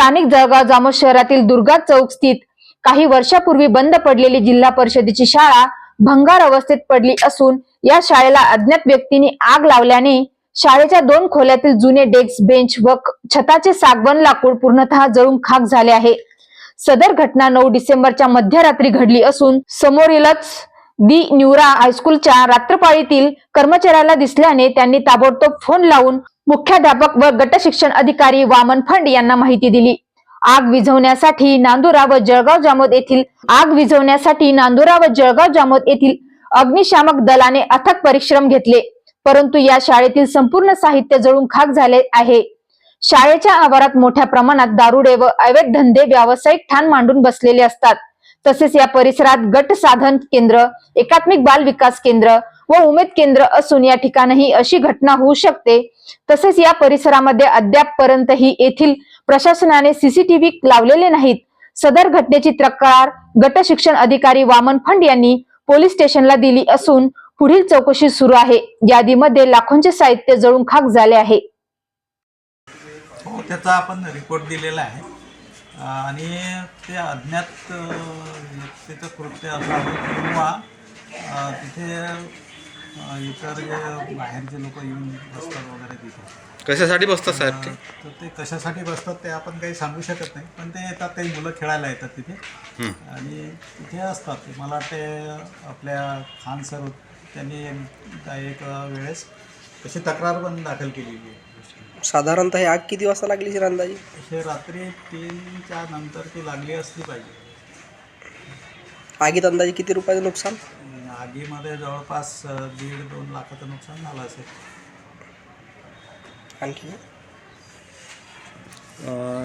स्थानिक जळगाव जामोद शहरातील दुर्गा चौक स्थित काही वर्षापूर्वी बंद पडलेली जिल्हा परिषदेची शाळा भंगार अवस्थेत पडली असून या शाळेला अज्ञात व्यक्तींनी आग लावल्याने शाळेच्या दोन खोल्यातील जुने डेस्क बेंच व छताचे सागवन लाकूड पूर्णतः जळून खाक झाले आहे. सदर घटना नऊ डिसेंबरच्या मध्यरात्री घडली असून समोरीलच दी न्यूरा हायस्कूलच्या रात्रपाळीतील कर्मचाऱ्याला दिसल्याने त्यांनी ताबडतोब फोन लावून मुख्याध्यापक व गट शिक्षण अधिकारी वामन फंड यांना माहिती दिली. आग विझवण्यासाठी नांदुरा व जळगाव जामोद येथील आग विझवण्यासाठी नांदुरा व जळगाव जामोद येथील अग्निशामक दलाने अथक परिश्रम घेतले. परंतु या शाळेतील संपूर्ण साहित्य जळून खाक झाले आहे. शाळेच्या आवारात मोठ्या प्रमाणात दारुडे व अवैध धंदे व्यावसायिक ठाण मांडून बसलेले असतात. तसेच या परिसरात गट साधन केंद्र एकात्मिक बाल विकास केंद्र व उमेद केंद्र असून या ठिकाणही अशी घटना होऊ शकते. तसेच या परिसरामध्ये अद्यापपर्यंतही येथील प्रशासनाने सीसीटीव्ही लावलेले नाहीत. सदर घटनेची तक्रार गट शिक्षण अधिकारी वामन फंड यांनी पोलीस स्टेशनला दिली असून पुढील चौकशी सुरू आहे. यादीमध्ये लाखोंचे साहित्य जळून खाक झाले आहे. हो त्याचा आपण रिपोर्ट दिलेला आहे. आणि ते अज्ञात कृत्य असावं किंवा तिथे इतर जे बाहेरचे लोक येऊन बसतात वगैरे तिथे. कशासाठी बसतात साहेब ते? तर ते कशासाठी बसतात ते आपण काही सांगू शकत नाही पण ते येतात काही मुलं खेळायला येतात तिथे. आणि तिथे असतात. ते मला वाटते आपल्या खान सर त्यांनी एक- एक वेळेस तशी तक्रार पण दाखल केलेली आहे. साधारणतः ही आग किती वाजता लागली असेल अंदाजे? हे रात्री तीनच्या नंतर ती लागली असली पाहिजे. आगीत अंदाजे किती रुपयाचं नुकसान? आगीमध्ये जवळपास दीड दोन लाखाचं नुकसान झालं असेल. आणखी?